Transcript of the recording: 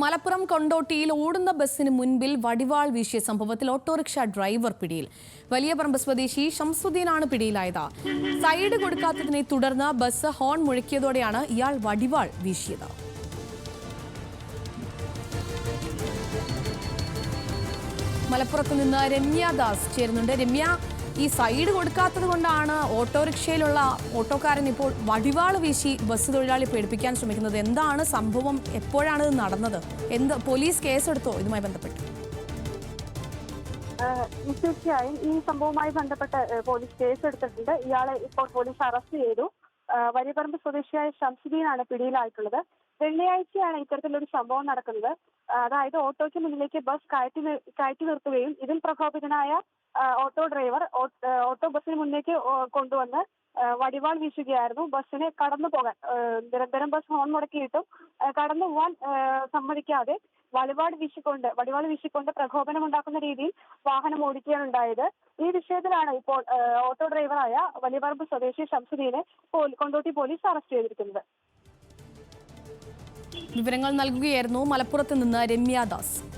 മലപ്പുറം കൊണ്ടോട്ടിയിൽ ഓടുന്ന ബസ്സിന് മുൻപിൽ വടിവാൾ വീശിയ സംഭവത്തിൽ ഓട്ടോറിക്ഷ ഡ്രൈവർ പിടിയിൽ. വലിയ പറമ്പ് സ്വദേശി ഷംസുദ്ദീനാണ് പിടിയിലായത്. സൈഡ് കൊടുക്കാത്തതിനെ തുടർന്ന് ബസ് ഹോൺ മുഴക്കിയതോടെയാണ് ഇയാൾ വടിവാൾ വീശിയത്. മലപ്പുറത്ത് നിന്ന് രമ്യ ദാസ് ചേരുന്നുണ്ട്. രമ്യ ഈ സൈഡ് കൊടുക്കാത്തത് കൊണ്ടാണ് ഓട്ടോറിക്ഷയിലുള്ള ഓട്ടോക്കാരൻ ഇപ്പോൾ വടിവാൾ വീശി ബസ് തൊഴിലാളി പേടിപ്പിക്കാൻ ശ്രമിക്കുന്നത്. എന്താണ് സംഭവം? എപ്പോഴാണ് ഇത് നടന്നത്? എന്ത് പോലീസ് കേസെടുത്തോ? ഇതുമായി ബന്ധപ്പെട്ട്. തീർച്ചയായും ഈ സംഭവവുമായി ബന്ധപ്പെട്ട് പോലീസ് കേസെടുത്തിട്ടുണ്ട്. ഇയാളെ ഇപ്പോൾ പോലീസ് അറസ്റ്റ് ചെയ്തു. വരിപറമ്പ് സ്വദേശിയായ ഷംസുദ്ദീനാണ് പിടിയിലായിട്ടുള്ളത്. വെള്ളിയാഴ്ചയാണ് ഇത്തരത്തിലൊരു സംഭവം നടക്കുന്നത്. അതായത് ഓട്ടോയ്ക്ക് മുന്നിലേക്ക് ബസ് കയറ്റി കയറ്റി നിർത്തുകയും ഇതിൽ പ്രകോപിതനായ ഓട്ടോ ഡ്രൈവർ ഓട്ടോ ബസ്സിന് മുന്നേക്ക് കൊണ്ടുവന്ന് വടിവാൾ വീശുകയായിരുന്നു. ബസ്സിനെ കടന്നു പോകാൻ നിരന്തരം ബസ് ഹോൺ മുടക്കിയിട്ടും കടന്നു പോകാൻ സമ്മതിക്കാതെ വടിവാൾ വീശിക്കൊണ്ട് വടിവാൾ വീശിക്കൊണ്ട് പ്രകോപനം ഉണ്ടാക്കുന്ന രീതിയിൽ വാഹനം ഓടിക്കുകയാണ് ഉണ്ടായത്. ഈ വിഷയത്തിലാണ് ഇപ്പോൾ ഓട്ടോ ഡ്രൈവറായ വലിയപറമ്പ് സ്വദേശി ഷംസുദ്ദീനെ പോലീ- കൊണ്ടോട്ടി പോലീസ് അറസ്റ്റ് ചെയ്തിരിക്കുന്നത്. വിവരങ്ങൾ നൽകുകയായിരുന്നു മലപ്പുറത്ത് നിന്ന് രമ്യ ദാസ്.